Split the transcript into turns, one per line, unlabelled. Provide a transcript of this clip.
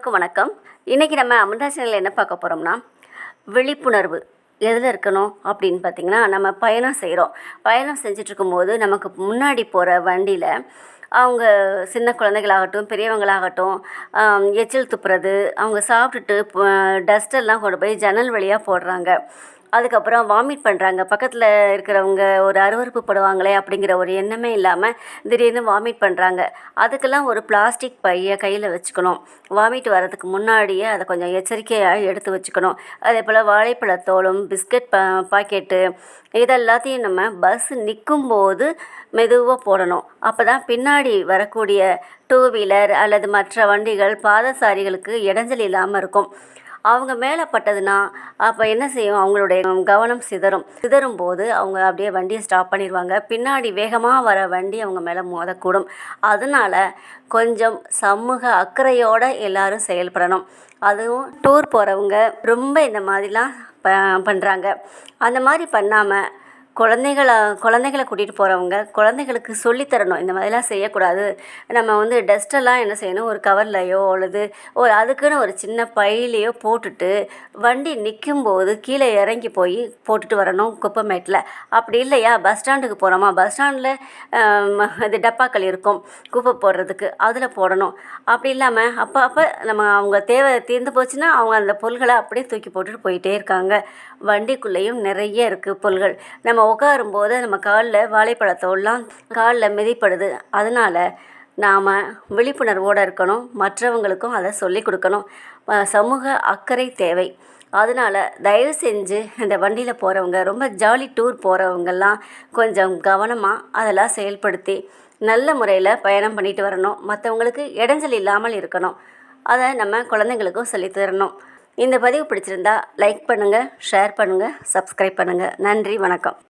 எல்லோருக்கும் வணக்கம். இன்றைக்கி நம்ம அமிர்தா சேனலில் என்ன பார்க்க போகிறோம்னா விழிப்புணர்வு. எதில் இருக்கணும் அப்படின்னு பார்த்திங்கன்னா நம்ம பயணம் செய்கிறோம் பயணம் செஞ்சுட்டு போது நமக்கு முன்னாடி போகிற வண்டியில் அவங்க சின்ன குழந்தைகளாகட்டும் பெரியவங்களாகட்டும் எச்சில் துப்புறது அவங்க சாப்பிட்டுட்டு டஸ்டெல்லாம் கொண்டு போய் ஜன்னல் வழியாக போடுறாங்க. அதுக்கப்புறம் வாமிட் பண்ணுறாங்க பக்கத்தில் இருக்கிறவங்க ஒரு அருவருப்பு படுவாங்களே அப்படிங்கிற ஒரு எண்ணமே இல்லாமல் திடீர்னு வாமிட் பண்ணுறாங்க அதுக்கெல்லாம் ஒரு பிளாஸ்டிக் பையை கையில் வச்சுக்கணும். வாமிட் வர்றதுக்கு முன்னாடியே அதை கொஞ்சம் எச்சரிக்கையாக எடுத்து வச்சுக்கணும். அதே போல் வாழைப்பழத்தோலும் பிஸ்கட் பா பாக்கெட்டு இதெல்லாத்தையும் நம்ம பஸ் நிற்கும்போது மெதுவாக போடணும். அப்போ தான் பின்னாடி வரக்கூடிய டூ வீலர் அல்லது மற்ற வண்டிகள் பாதசாரிகளுக்கு இடைஞ்சல் இல்லாமல் இருக்கும். அவங்க மேலே பட்டதுன்னா அப்போ என்ன செய்யும்? அவங்களுடைய கவனம் சிதறும். சிதறும் போது அவங்க அப்படியே வண்டியை ஸ்டாப் பண்ணிடுவாங்க பின்னாடி வேகமாக வர வண்டி அவங்க மேலே மோதக்கூடும். அதனால கொஞ்சம் சமூக அக்கறையோடு எல்லாரும் செயல்படணும். அதுவும் டூர் போகிறவங்க ரொம்ப இந்த மாதிரிலாம் ப பண்ணுறாங்க அந்த மாதிரி பண்ணாமல் குழந்தைகள குழந்தைகளை கூட்டிகிட்டு போகிறவங்க குழந்தைகளுக்கு சொல்லித் தரணும் இந்த மாதிரிலாம் செய்யக்கூடாது. நம்ம வந்து டஸ்ட்டெல்லாம் என்ன செய்யணும்? ஒரு கவர்லையோ அல்லது ஒரு அதுக்குன்னு ஒரு சின்ன பையிலையோ போட்டுட்டு வண்டி நிற்கும்போது கீழே இறங்கி போய் போட்டுட்டு வரணும் குப்பைமேட்டில். அப்படி இல்லையா? பஸ் ஸ்டாண்டுக்கு போகிறோமா பஸ் ஸ்டாண்டில் இது டப்பாக்கள் இருக்கும். குப்பை போடுறதுக்கு அதில் போடணும். அப்படி இல்லாமல் அப்போ அப்போ நம்ம அவங்க தேவை தீர்ந்து போச்சுன்னா அவங்க அந்த பொருள்களை அப்படியே தூக்கி போட்டுட்டு போயிட்டே இருக்காங்க. வண்டிக்குள்ளேயும் நிறைய இருக்குது பொருள்கள். நம்ம உட்காரும்போது நம்ம காலில் வாழைப்பழத்தோல்லாம் காலில் மிதிப்படுது. அதனால் நாம் விழிப்புணர்வோடு இருக்கணும். மற்றவங்களுக்கும் அதை சொல்லிக் கொடுக்கணும். சமூக அக்கறை தேவை. அதனால் தயவு செஞ்சு இந்த வண்டியில் போகிறவங்க ரொம்ப ஜாலி டூர் போகிறவங்கெல்லாம் கொஞ்சம் கவனமாக அதெல்லாம் செயல்படுத்தி நல்ல முறையில் பயணம் பண்ணிட்டு வரணும். மற்றவங்களுக்கு இடைஞ்சல் இல்லாமல் இருக்கணும். அதை நம்ம குழந்தைங்களுக்கும் சொல்லித் தரணும். இந்த பதிவு பிடிச்சிருந்தா லைக் பண்ணுங்கள் ஷேர் பண்ணுங்கள் சப்ஸ்கிரைப் பண்ணுங்கள் நன்றி வணக்கம்.